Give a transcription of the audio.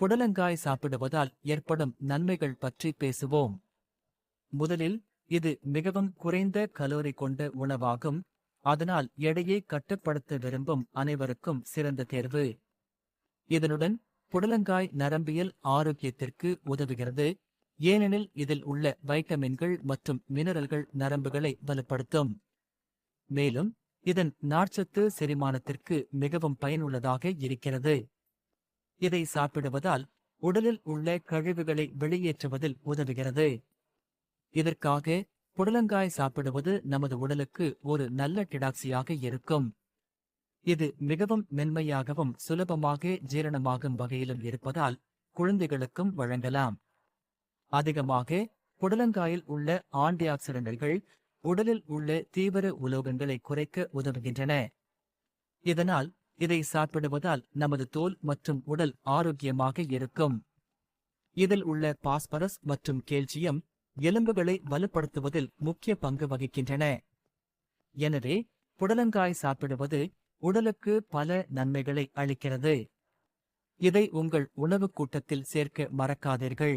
புடலங்காய் சாப்பிடுவதால் ஏற்படும் நன்மைகள் பற்றி பேசுவோம். முதலில் இது மிகவும் குறைந்த கலோரி கொண்ட உணவாகும். அதனால் எடையை கட்டுப்படுத்த விரும்பும் அனைவருக்கும் சிறந்த தேர்வு. இதனுடன் புடலங்காய் நரம்பியல் ஆரோக்கியத்திற்கு உதவுகிறது. ஏனெனில் இதில் உள்ள வைட்டமின்கள் மற்றும் மினரல்கள் நரம்புகளை வலுப்படுத்தும். மேலும் இதன் நார்ச்சத்து செரிமானத்திற்கு மிகவும் பயனுள்ளதாக இருக்கிறது. இதை சாப்பிடுவதால் உடலில் உள்ள கழிவுகளை வெளியேற்றுவதில் உதவுகிறது. இதற்காக புடலங்காய் சாப்பிடுவது நமது உடலுக்கு ஒரு நல்ல டிடாக்சியாக இருக்கும். இது மிகவும் மென்மையாகவும் சுலபமாக ஜீரணமாகும் வகையிலும் இருப்பதால் குழந்தைகளுக்கும் வழங்கலாம். அதிகமாக புடலங்காயில் உள்ள ஆண்டியாக்சிடன்ட்கள் உடலில் உள்ள தீவிர உலோகங்களை குறைக்க உதவுகின்றன. இதனால் இதை சாப்பிடுவதால் நமது தோல் மற்றும் உடல் ஆரோக்கியமாக இருக்கும். இதில் உள்ள பாஸ்பரஸ் மற்றும் கேல்சியம் எலும்புகளை வலுப்படுத்துவதில் முக்கிய பங்கு வகிக்கின்றன. எனவே புடலங்காய் சாப்பிடுவது உடலுக்கு பல நன்மைகளை அளிக்கிறது. இதை உங்கள் உணவுக் கூட்டத்தில் சேர்க்க மறக்காதீர்கள்.